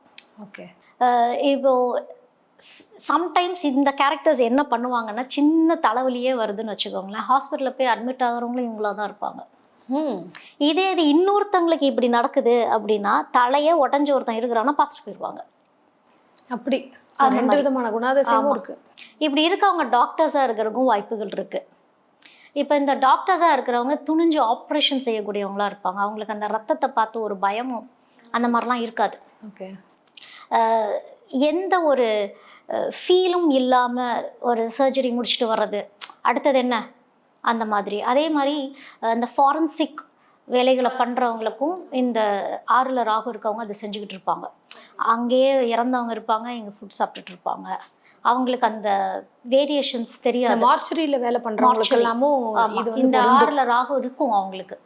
Speaker 1: ஓகே.
Speaker 2: இப்போ சம்டைம்ஸ் இந்த கேரக்டர்ஸ் என்ன பண்ணுவாங்கன்னா சின்ன தலைவலியே வருதுன்னு வச்சுக்கோங்களேன். ஹாஸ்பிட்டலில் போய் அட்மிட் ஆகிறவங்களும் இவங்களா தான் இருப்பாங்க இதே இது இன்னொருத்தங்களுக்கு இப்படி நடக்குது அப்படின்னா தலையே உடஞ்ச ஒருத்தன் இருக்கிறான்னா பார்த்துட்டு போயிடுவாங்க.
Speaker 1: அப்படி. ரெண்டு. விதமான குணாதிசயமும். இருக்கு.
Speaker 2: இப்படி இருக்கவங்க டாக்டர்ஸாக இருக்கிறதுக்கும் வாய்ப்புகள் இருக்கு. இப்போ இந்த டாக்டர்ஸாக இருக்கிறவங்க துணிஞ்சு ஆப்ரேஷன் செய்யக்கூடியவங்களா இருப்பாங்க. அவங்களுக்கு அந்த ரத்தத்தை பார்த்து ஒரு பயமும் அந்த மாதிரிலாம் இருக்காது.
Speaker 1: ஓகே.
Speaker 2: எந்த ஒரு ஃபீலும் இல்லாமல் ஒரு சர்ஜரி முடிச்சுட்டு வர்றது? அடுத்தது என்ன? அந்த மாதிரி. அதே மாதிரி இந்த ஃபாரன்சிக் வேலைகளை பண்ணுறவங்களுக்கும் இந்த ஆறில் ராகு இருக்கவங்க அதை செஞ்சுக்கிட்டு இருப்பாங்க அங்கேயே இறந்தவங்க இருப்பாங்க இங்கே ஃபுட் சாப்பிட்டுட்டு இருப்பாங்க அவங்களுக்கு அந்த வேரியேஷன்ஸ் தெரியாது
Speaker 1: மார்ச்சுரியில வேலை
Speaker 2: Mortuary.
Speaker 1: எல்லாமும்
Speaker 2: இந்த. ஆறில் ராகு இருக்கும் அவங்களுக்கு.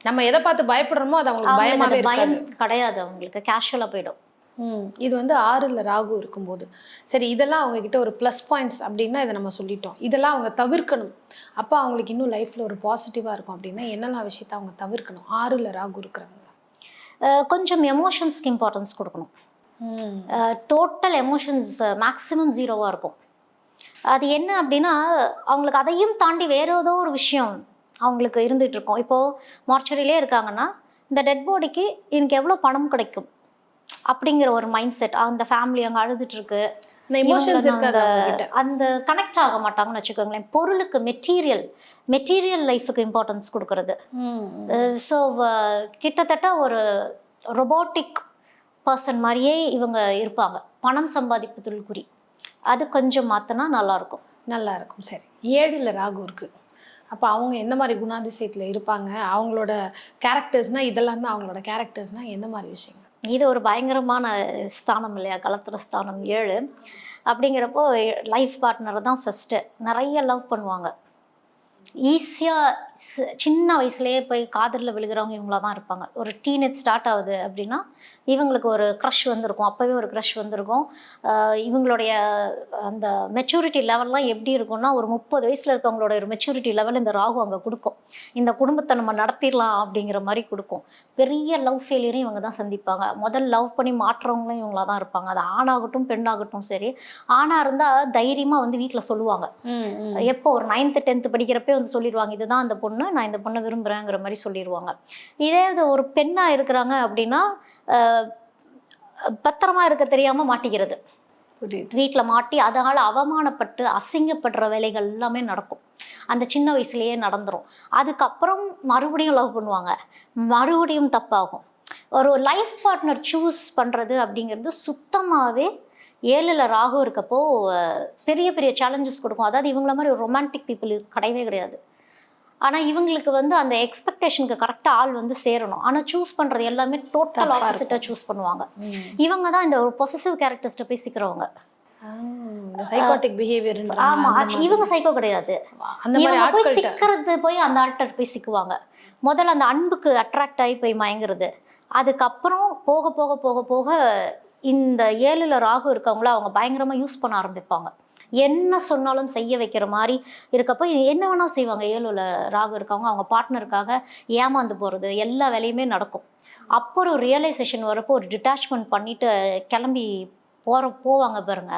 Speaker 1: நம்ம எதை பார்த்து பயப்படுறோமோ அது அவங்களுக்கு பயமாவே
Speaker 2: பயம் கிடையாது அவங்களுக்கு கேஷுவலாக போயிடும்.
Speaker 1: இது வந்து ஆறுல ராகு இருக்கும்போது. சரி இதெல்லாம் அவங்க கிட்ட ஒரு ப்ளஸ் பாயிண்ட்ஸ் அப்படின்னா இதை நம்ம சொல்லிட்டோம். இதெல்லாம் அவங்க தவிர்க்கணும். அப்போ அவங்களுக்கு இன்னும் லைஃப்ல ஒரு பாசிட்டிவா இருக்கும் அப்படின்னா என்னெல்லாம் விஷயத்த அவங்க தவிர்க்கணும்? ஆறுல ராகு இருக்கிறவங்க
Speaker 2: கொஞ்சம் எமோஷன்ஸ்க்கு இம்பார்ட்டன்ஸ் கொடுக்கணும். டோட்டல் எமோஷன்ஸ் மேக்ஸிமம் ஜீரோவாக இருக்கும். அது என்ன அப்படின்னா அவங்களுக்கு அதையும் தாண்டி வேற ஏதோ ஒரு விஷயம் அவங்களுக்கு இருந்துட்டு இருக்கும். இப்போது மார்ச்சரியிலே இருக்காங்கன்னா இந்த டெட் பாடிக்கு எனக்கு எவ்வளோ பணம் கிடைக்கும்? அப்படிங்கிற ஒரு மைண்ட் செட் அந்த ஃபேமிலி அங்கே அழுதுட்டு இருக்கு
Speaker 1: இருக்காது
Speaker 2: அந்த- கனெக்ட் ஆக மாட்டாங்கன்னு வச்சுக்கோங்களேன். பொருளுக்கு மெட்டீரியல் மெட்டீரியல் லைஃபுக்கு இம்பார்ட்டன்ஸ் கொடுக்கறது. ஸோ கிட்டத்தட்ட ஒரு ரொபோட்டிக் பர்சன் மாதிரியே இவங்க இருப்பாங்க. பணம் சம்பாதிப்பதில் குறி அது கொஞ்சம் மாற்றினா நல்லாயிருக்கும்
Speaker 1: நல்லா இருக்கும் சரி. ஏழுல ராகு இருக்கு. அப்போ அவங்க எந்த மாதிரி குணாதிசயத்துல இருப்பாங்க? அவங்களோட கேரக்டர்ஸ்னா இதெல்லாம் தான் அவங்களோட கேரக்டர்ஸ்னா எந்த மாதிரி விஷயங்கள்?
Speaker 2: இது ஒரு பயங்கரமான ஸ்தானம் இல்லையா? கலத்திர ஸ்தானம் ஏழு. அப்படிங்கிறப்போ லைஃப் பார்ட்னரை தான் ஃபஸ்ட்டு நிறைய லவ் பண்ணுவாங்க. ஈஸியாக சின்ன வயசுலேயே போய் காதலில் விழுகிறவங்க இவங்களா தான் இருப்பாங்க. ஒரு டீனேஜ் ஸ்டார்ட் ஆகுது அப்படின்னா இவங்களுக்கு ஒரு க்ரஷ் வந்திருக்கும். அப்போவே ஒரு க்ரஷ் வந்திருக்கும். இவங்களுடைய அந்த மெச்சூரிட்டி லெவல்லாம் எப்படி இருக்கும்னா ஒரு முப்பது வயசில் இருக்கவங்களோட ஒரு மெச்சூரிட்டி லெவல் இந்த ராகு அங்கே கொடுக்கும். இந்த குடும்பத்தை நம்ம நடத்திடலாம் அப்படிங்கிற மாதிரி கொடுக்கும். பெரிய லவ் ஃபெயிலியரையும் இவங்க தான் சந்திப்பாங்க. முதல் லவ் பண்ணி மாற்றுறவங்களும் இவங்களா தான் இருப்பாங்க. அது ஆணாகட்டும் பெண்ணாகட்டும் சரி. ஆணாக இருந்தால் தைரியமாக வந்து வீட்டில் சொல்லுவாங்க. எப்போ ஒரு நைன்த்து டென்த்து படிக்கிறப்பே வந்து சொல்லிடுவாங்க இதுதான் அந்த பொண்ணு நான் இந்த பொண்ணை விரும்புகிறேங்கிற மாதிரி சொல்லிடுவாங்க. இதே இது ஒரு பெண்ணாக இருக்கிறாங்க அப்படின்னா பத்திரமா இருக்க தெரியாமல் மாட்டிக்கிறது. வீட்டில் மாட்டி அதனால் அவமானப்பட்டு அசிங்கப்படுற வேலைகள் எல்லாமே நடக்கும். அந்த சின்ன வயசுலயே நடந்துரும். அதுக்கப்புறம் மறுபடியும் லவ் பண்ணுவாங்க. மறுபடியும் தப்பாகும். ஒரு லைஃப் பார்ட்னர் சூஸ் பண்ணுறது அப்படிங்கிறது சுத்தமாகவே ஏழில் ராகு இருக்கப்போ பெரிய பெரிய சேலஞ்சஸ் கொடுக்கும். அதாவது இவங்கள மாதிரி ஒரு ரொமான்டிக் பீப்புள் கிடையவே கிடையாது. ஆனால் இவங்களுக்கு வந்து அந்த எக்ஸ்பெக்டேஷனுக்கு கரெக்டாக ஆள் வந்து சேரணும். ஆனால் சூஸ் பண்ணுறது எல்லாமே டோட்டல் ஆப்போசிட்டாக சூஸ் பண்ணுவாங்க. இவங்க தான் இந்த ஒரு பொசசிவ் கேரக்டர்ஸ்ட்டை போய் சிக்கிறவங்க.
Speaker 1: சைக்காட்டிக் பிஹேவியர்
Speaker 2: ஆமா இவங்க சைக்கோ கிடையாது.
Speaker 1: அந்த மாதிரி
Speaker 2: போய் சிக்கிறது போய் அந்த ஆள்கிட்ட போய் சிக்குவாங்க. முதல்ல அந்த அன்புக்கு அட்ராக்ட் ஆகி போய் மயங்குறது. அதுக்கப்புறம் போக போக போக போக இந்த ஏழுல ராகு இருக்கவங்கள அவங்க பயங்கரமா யூஸ் பண்ண ஆரம்பிப்பாங்க. என்ன சொன்னாலும் செய்ய வைக்கிற மாதிரி இருக்கப்போ என்ன வேணாலும் செய்வாங்க. ஏழுல ராகு இருக்கவங்க அவங்க பார்ட்னருக்காக ஏமாந்து போறது எல்லா வேலையுமே நடக்கும். அப்போ ஒரு ரியலைசேஷன் வரப்போ ஒரு டிட்டாச்மெண்ட் பண்ணிட்டு கிளம்பி போற போவாங்க பாருங்க.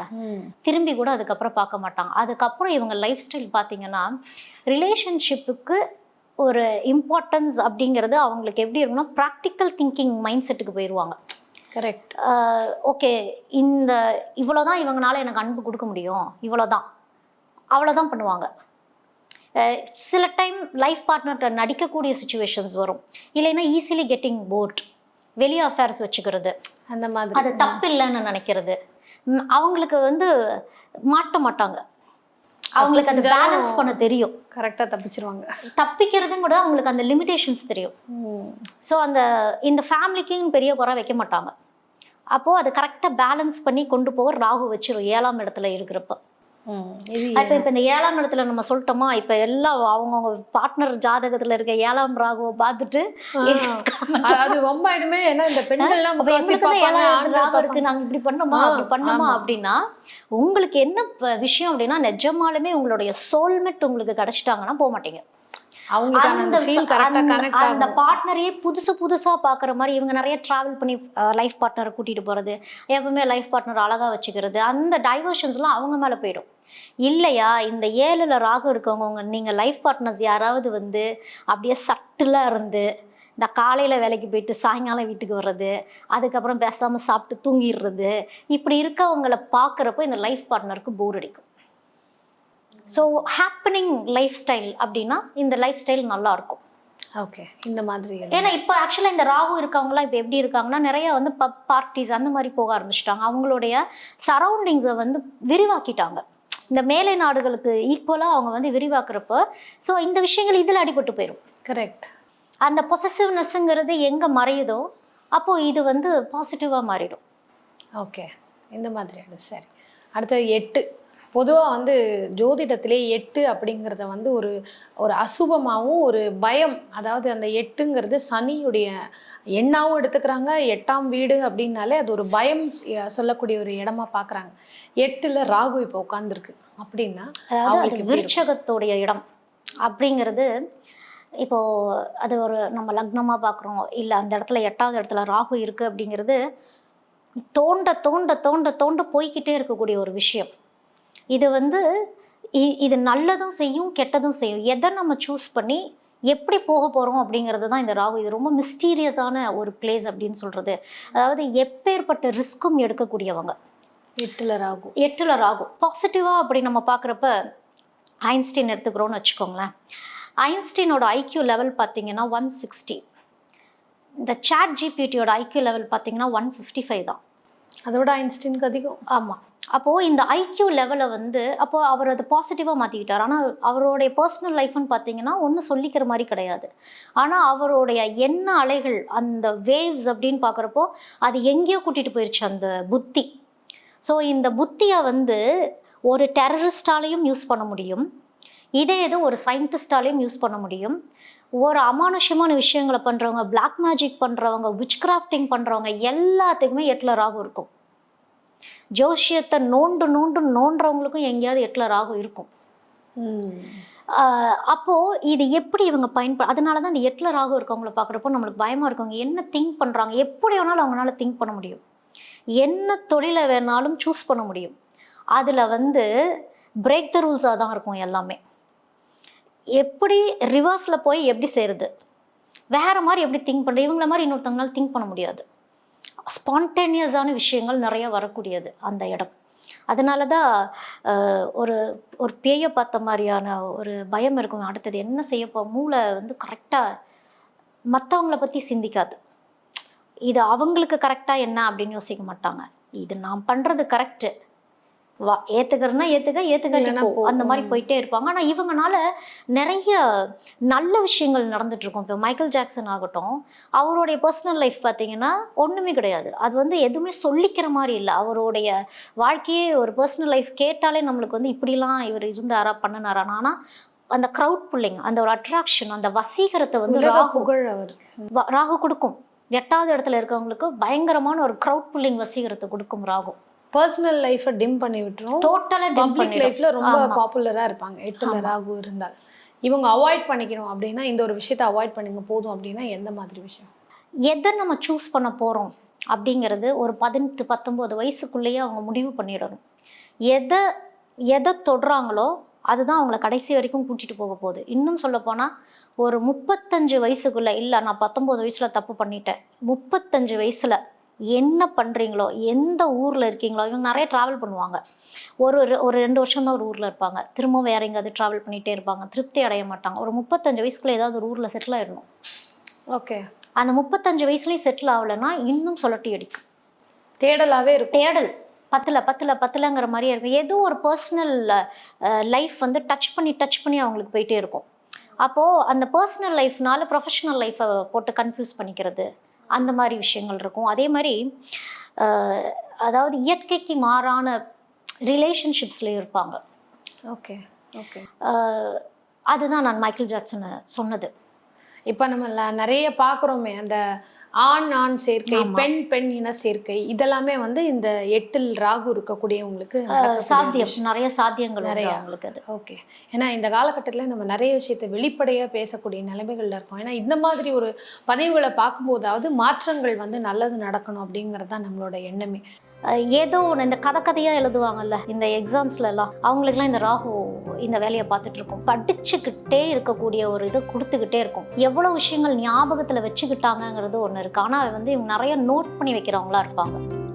Speaker 2: திரும்பி கூட அதுக்கப்புறம் பார்க்க மாட்டாங்க. அதுக்கப்புறம் இவங்க லைஃப் ஸ்டைல் பார்த்தீங்கன்னா ரிலேஷன்ஷிப்புக்கு ஒரு இம்பார்ட்டன்ஸ் அப்படிங்கிறது அவங்களுக்கு எப்படி இருக்குன்னா ப்ராக்டிக்கல் திங்கிங் மைண்ட் செட்டுக்கு போயிடுவாங்க
Speaker 1: கரெக்ட்
Speaker 2: ஓகே இந்த இவ்வளோதான் இவங்கனால எனக்கு அன்பு கொடுக்க முடியும். இவ்வளோதான் அவ்வளோதான் பண்ணுவாங்க. சில டைம் லைஃப் பார்ட்னர்கிட்ட நடிக்கக்கூடிய சுச்சுவேஷன்ஸ் வரும். இல்லைன்னா ஈஸிலி கெட்டிங் போர்ட் வெளி அஃபேர்ஸ் வச்சுக்கிறது.
Speaker 1: அந்த மாதிரி.
Speaker 2: அது தப்பு இல்லைன்னு நினைக்கிறது. அவங்களுக்கு வந்து மாட்ட மாட்டாங்க. அவங்களுக்கு அந்த பேலன்ஸ் பண்ண தெரியும்.
Speaker 1: கரெக்டா தப்பிச்சிருவாங்க.
Speaker 2: தப்பிக்கிறதும் கூட அவங்களுக்கு அந்த லிமிடேஷன்ஸ் தெரியும். ஸோ அந்த இந்த ஃபேமிலிக்குன்னு பெரிய குறை வைக்க மாட்டாங்க. அப்போது அதை கரெக்டாக பேலன்ஸ் பண்ணி கொண்டு போக ராகு வச்சிரும் ஏழாம் இடத்துல இருக்கிறப்ப இப்போ இப்போ இந்த ஏழாம் இடத்துல நம்ம சொல்லிட்டோமா இப்போ எல்லாம் அவங்கவுங்க பார்ட்னர் ஜாதகத்தில் இருக்க ஏழாம் ராகுவை பார்த்துட்டு.
Speaker 1: அது ரொம்ப ஆயிடுமே ஏன்னா இந்த பெண்கள்லாம்
Speaker 2: ஏழாம் ராகம் இருக்கு
Speaker 1: பார்ப்பாங்க.
Speaker 2: நாங்க இப்படி பண்ணோமா அப்படி பண்ணோமா. அப்படின்னா உங்களுக்கு என்ன விஷயம் அப்படின்னா நிஜமாலுமே உங்களுடைய சோல்மெட் உங்களுக்கு கிடைச்சிட்டாங்கன்னா போக மாட்டீங்க
Speaker 1: அந்த
Speaker 2: பார்ட்னரையே புதுசு புதுசா பாக்குற மாதிரி இவங்க நிறைய டிராவல் பண்ணி லைஃப் பார்ட்னரை கூட்டிட்டு போறது எப்பவுமே லைஃப் பார்ட்னர் அழகா வச்சுக்கிறது அந்த டைவர்ஷன்ஸ்லாம் அவங்க மேல போயிடும். இல்லையா இந்த ஏழுல ராகம் இருக்கவங்க உங்க நீங்க லைஃப் பார்ட்னர்ஸ் யாராவது வந்து அப்படியே சட்டுலா இருந்து இந்த காலையில வேலைக்கு போயிட்டு சாயங்காலம் வீட்டுக்கு வர்றது அதுக்கப்புறம் பேசாம சாப்பிட்டு தூங்கிடுறது இப்படி இருக்கவங்களை பார்க்குறப்போ இந்த லைஃப் பார்ட்னருக்கு போர் அடிக்கும். ஸோ ஹாப்பனிங் லைஃப் ஸ்டைல் அப்படின்னா இந்த லைஃப் ஸ்டைல் நல்லா இருக்கும்
Speaker 1: ஓகே இந்த மாதிரி
Speaker 2: ஏன்னா இப்போ ஆக்சுவலாக இந்த ராகு இருக்கவங்களாம் இப்போ எப்படி இருக்காங்கன்னா நிறைய வந்து பப் பார்ட்டிஸ் அந்த மாதிரி போக ஆரம்பிச்சிட்டாங்க. அவங்களுடைய சரௌண்டிங்ஸை வந்து விரிவாக்கிட்டாங்க. இந்த மேலை நாடுகளுக்கு ஈக்குவலாக அவங்க வந்து விரிவாக்குறப்ப ஸோ இந்த விஷயங்கள் இதில் அடிபட்டு போயிடும்
Speaker 1: கரெக்ட்
Speaker 2: அந்த பொசசிவ்னஸ்ங்கிறது எங்கே மறையுதோ அப்போது இது வந்து பாசிட்டிவாக மாறிடும்.
Speaker 1: ஓகே இந்த மாதிரி ஆயிடும் சரி. அடுத்தது எட்டு. பொதுவாக வந்து ஜோதிடத்திலே எட்டு அப்படிங்கிறத வந்து ஒரு ஒரு அசுபமாகவும் ஒரு பயம். அதாவது அந்த எட்டுங்கிறது சனியுடைய எண்ணாவும் எடுத்துக்கிறாங்க. எட்டாம் வீடு அப்படின்னாலே அது ஒரு பயம் சொல்லக்கூடிய ஒரு இடமா பார்க்குறாங்க எட்டுல ராகு இப்போ உட்காந்துருக்கு அப்படின்னா
Speaker 2: அதாவது? விருட்சகத்தோடைய இடம். அப்படிங்கிறது இப்போ அது ஒரு நம்ம லக்னமா பார்க்குறோம் இல்லை அந்த இடத்துல எட்டாவது இடத்துல ராகு இருக்கு அப்படிங்கிறது தோண்ட தோண்ட தோண்ட தோண்ட போய்க்கிட்டே இருக்கக்கூடிய ஒரு விஷயம். இது வந்து இ- இது நல்லதும் செய்யும் கெட்டதும் செய்யும். எதை நம்ம சூஸ் பண்ணி எப்படி போக போகிறோம் அப்படிங்கிறது தான் இந்த ராகு. இது ரொம்ப மிஸ்டீரியஸான ஒரு பிளேஸ் அப்படின்னு சொல்கிறது அதாவது எப்பேற்பட்ட ரிஸ்க்கும் எடுக்கக்கூடியவங்க.
Speaker 1: எட்டுல ராகு.
Speaker 2: எட்டுல ராகு. பாசிட்டிவாக அப்படி நம்ம பார்க்குறப்ப ஐன்ஸ்டீன் எடுத்துக்கிறோம்னு வச்சுக்கோங்களேன். ஐன்ஸ்டீனோட ஐக்யூ லெவல் பார்த்தீங்கன்னா ஒன் சிக்ஸ்டி இந்த சாட் ஜிபிடியோட ஐக்யூ லெவல் பார்த்தீங்கன்னா ஒன் ஃபிஃப்டி ஃபைவ் தான்.
Speaker 1: அதோட ஐன்ஸ்டீனுக்கு அதிகம்.
Speaker 2: ஆமாம் அப்போது இந்த ஐக்யூ லெவலை வந்து அப்போ அவர் அதை பாசிட்டிவாக மாற்றிக்கிட்டார் ஆனால் அவருடைய பர்சனல் லைஃப்னு பார்த்தீங்கன்னா ஒன்றும் சொல்லிக்கிற மாதிரி கிடையாது. ஆனால் அவருடைய எண்ண அலைகள் அந்த வேவ்ஸ் அப்படின்னு பார்க்குறப்போ அது எங்கேயோ கூட்டிகிட்டு போயிடுச்சு அந்த புத்தி. ஸோ இந்த புத்தியை வந்து ஒரு டெரரிஸ்டாலையும் யூஸ் பண்ண முடியும். இதே இது ஒரு சயின்டிஸ்டாலையும் யூஸ் பண்ண முடியும். ஒரு அமானுஷ்யமான விஷயங்களை பண்ணுறவங்க பிளாக் மேஜிக் பண்ணுறவங்க விச் கிராஃப்டிங் பண்ணுறவங்க எல்லாத்துக்குமே எட்டில் ராகு இருக்கும். ஜோஷியத்தை நோண்டு நோண்டு நோண்டுறவங்களுக்கும் எங்கேயாவது எட்டில் ராகு இருக்கும்.
Speaker 1: ம்.
Speaker 2: ஆஹ் அப்போ இது எப்படி இவங்க பயன்ப அதனால தான் இந்த எட்டில் ராகு இருக்கவங்கள பார்க்குறப்போ நம்மளுக்கு பயமா இருக்கவங்க என்ன திங்க் பண்றாங்க? எப்படி வேணாலும் அவங்களால திங்க் பண்ண முடியும். என்ன தொழிலை வேணாலும் சூஸ் பண்ண முடியும். அதுல வந்து பிரேக் த ரூல்ஸாக தான் இருக்கும் எல்லாமே. எப்படி ரிவர்ஸில் போய் எப்படி செய்கிறது வேறு மாதிரி எப்படி திங்க் பண்ணுறது இவங்கள மாதிரி இன்னொருத்தவங்களால் திங்க் பண்ண முடியாது. ஸ்பான்டேனியஸான விஷயங்கள் நிறைய வரக்கூடியது அந்த இடம். அதனால தான் ஒரு ஒரு பேயை பார்த்த மாதிரியான ஒரு பயம் இருக்கும். அடுத்தது என்ன செய்யப்போ மூளை வந்து கரெக்டாக மற்றவங்கள பற்றி சிந்திக்காது. இது அவங்களுக்கு கரெக்டாக என்ன அப்படின்னு யோசிக்க மாட்டாங்க. இது நான் பண்ணுறது கரெக்டு வா ஏற்றுக்க
Speaker 1: இல்லைன்னா போ.
Speaker 2: அந்த மாதிரி. போயிட்டே இருப்பாங்க. ஆனால் இவங்கனால நிறைய நல்ல விஷயங்கள் நடந்துட்டு இருக்கும். இப்போ மைக்கேல் ஜாக்சன் ஆகட்டும் அவருடைய பர்சனல் லைஃப் பார்த்தீங்கன்னா ஒன்றுமே கிடையாது. அது வந்து எதுவுமே சொல்லிக்கிற மாதிரி இல்லை. அவருடைய வாழ்க்கையே ஒரு பர்சனல் லைஃப் கேட்டாலே நம்மளுக்கு வந்து இப்படிலாம் இவர் இருந்தாரா பண்ணினாரா ஆனால் அந்த க்ரௌட் புல்லிங் அந்த ஒரு அட்ராக்ஷன் அந்த வசீகரத்தை வந்து
Speaker 1: புகழ்
Speaker 2: ராகு கொடுக்கும். எட்டாவது இடத்துல இருக்கவங்களுக்கு பயங்கரமான ஒரு க்ரௌட் புல்லிங் வசீகரத்தை கொடுக்கும் ராகு.
Speaker 1: பர்சனல் லைஃபை டிம் பண்ணி விட்டுரும்.
Speaker 2: டோட்டலாக
Speaker 1: பப்ளிக் லைஃப்ல ரொம்ப
Speaker 2: ஆமா.
Speaker 1: பாப்புலரா இருப்பாங்க. எட்டுல ராகு இருந்தால். இவங்க அவாய்ட் பண்ணிக்கணும் அப்படின்னா இந்த ஒரு விஷயத்தை அவாய்ட் பண்ணுங்க போதும் அப்படின்னா எந்த மாதிரி விஷயம்?
Speaker 2: எதை நம்ம சூஸ் பண்ண போகிறோம் அப்படிங்கிறது ஒரு பதினெட்டு பத்தொம்போது வயசுக்குள்ளேயே அவங்க முடிவு பண்ணிடணும். எதை எதை தொடுறாங்களோ அதுதான் அவங்கள கடைசி வரைக்கும் கூட்டிட்டு போக போகுது. இன்னும் சொல்லப்போனால் ஒரு முப்பத்தஞ்சு வயசுக்குள்ள இல்லை நான் பத்தொம்போது வயசில் தப்பு பண்ணிட்டேன். முப்பத்தஞ்சு வயசில் என்ன பண்ணுறீங்களோ எந்த ஊரில் இருக்கீங்களோ இவங்க நிறைய ட்ராவல் பண்ணுவாங்க. ஒரு ஒரு- ரெண்டு வருஷம் தான் ஒரு ஊரில் இருப்பாங்க. திரும்ப வேற எங்கேயாவது ட்ராவல் பண்ணிகிட்டே இருப்பாங்க. திருப்தி அடைய மாட்டாங்க. ஒரு முப்பத்தஞ்சு வயசுக்குள்ளே ஏதாவது ஒரு ஊரில் செட்டில் ஆயிடணும்.
Speaker 1: ஓகே.
Speaker 2: அந்த முப்பத்தஞ்சு வயசுலயும் செட்டில் ஆகலைன்னா இன்னும் சொல்லட்டி அடிக்கும்.
Speaker 1: தேடலாவே இருக்கும்.
Speaker 2: தேடல். பத்தில் பத்தில் பத்துலங்கிற மாதிரியே இருக்கும். ஏதோ ஒரு பர்சனல் லைஃப் வந்து டச் பண்ணி டச் பண்ணி அவங்களுக்கு போயிட்டே இருக்கும். அப்போது அந்த பர்சனல் லைஃப்னால ப்ரொஃபஷனல் லைஃப்பை போட்டு கன்ஃபியூஸ் பண்ணிக்கிறது. அந்த மாதிரி விஷயங்கள் இருக்கும். அதே மாதிரி அதாவது இயற்கைக்கு மாறான ரிலேஷன்ஷிப்ஸ்லேயும் இருப்பாங்க.
Speaker 1: Okay okay.
Speaker 2: அதுதான் நான் மைக்கேல் ஜாக்சனை சொன்னது.
Speaker 1: இப்ப நம்ம நிறைய பாக்குறோமே அந்த ஆண் ஆண் சேர்க்கை. பெண் பெண் இன சேர்க்கை இதெல்லாமே வந்து இந்த எட்டில் ராகு இருக்கக்கூடியவங்களுக்கு
Speaker 2: சாத்தியம். நிறைய சாத்தியங்கள்
Speaker 1: நிறைய.
Speaker 2: அவங்களுக்கு அது.
Speaker 1: ஓகே. ஏன்னா இந்த காலகட்டத்தில் நம்ம நிறைய விஷயத்தை வெளிப்படையாக பேசக்கூடிய நிலைமைகள்ல இருக்கோம். ஏன்னா இந்த மாதிரி ஒரு பதிவுகளை பார்க்கும்போதாவது மாற்றங்கள் வந்து நல்லது நடக்கணும் அப்படிங்கிறது தான் நம்மளோட எண்ணமே.
Speaker 2: ஏதோ ஒன்று இந்த கதை கதையாக எழுதுவாங்கல்ல இந்த எக்ஸாம்ஸ்ல எல்லாம். அவங்களுக்குலாம் இந்த ராகு இந்த வேலையை பார்த்துட்டு இருக்கோம். படிச்சுக்கிட்டே இருக்கக்கூடிய ஒரு இது கொடுத்துக்கிட்டே இருக்கும். எவ்வளோ விஷயங்கள் ஞாபகத்தில் வச்சுக்கிட்டாங்கங்கிறது ஒன்று இருக்குது ஆனால் வந்து இவங்க நிறைய நோட் பண்ணி வைக்கிறவங்களா இருப்பாங்க.